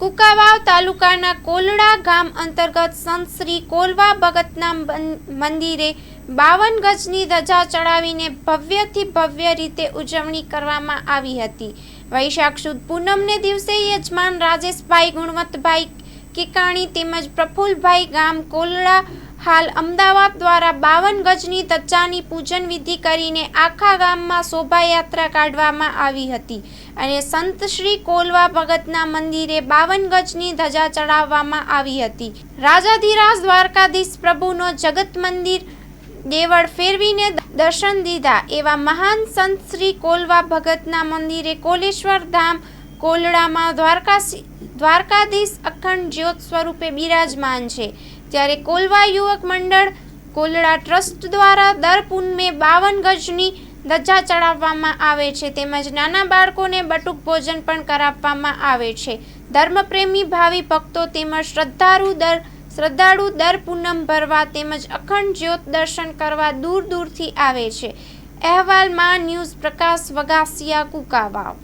કુકાવાવ તાલુકાના કોલડા ગામ અંતર્ગત સંત શ્રી કોલવા ભગતના મંદિરે બાવન ગજની ધજા ચડાવીને ભવ્યથી ભવ્ય રીતે ઉજવણી કરવામાં આવી હતી. વૈશાખ સુદ પૂનમને દિવસે યજમાન રાજેશભાઈ ગુણવંતભાઈ કિકાણી તેમજ પ્રફુલભાઈ ગામ કોલડા હાલ અમદાવાદ દ્વારા બાવન ગજની તચ્ચાની પૂજન વિધિ કરીને આખા ગામમાં શોભાયાત્રા કાઢવામાં આવી હતી અને સંત શ્રી કોલવા ભગતના મંદિરે બાવન ગજની ધજા ચડાવવામાં આવી હતી. રાજાધિરાજ દ્વારકાધીશ પ્રભુનો જગત મંદિર દેવળ ફેરવીને દર્શન દીધા એવા મહાન સંત શ્રી કોલવા ભગતના મંદિરે કોલેશ્વર ધામ કોલડામાં દ્વારકા દ્વારકાધીશ અખંડ જ્યોત સ્વરૂપે બિરાજમાન છે. ત્યારે કોલવા યુવક મંડળ કોલડા ટ્રસ્ટ દ્વારા દર પૂનમે બાવન ગજની ધજા ચડાવવામાં આવે છે. તેમજ નાના બાળકોને બટુક ભોજન પણ કરાવવામાં આવે છે. ધર્મપ્રેમી ભાવિ ભક્તો તેમજ શ્રદ્ધાળુ દર શ્રદ્ધાળુ દર પૂનમ ભરવા તેમજ અખંડ જ્યોત દર્શન કરવા દૂર દૂરથી આવે છે. અહેવાલમાં ન્યૂઝ પ્રકાશ વગાસિયા કુકાવાવ.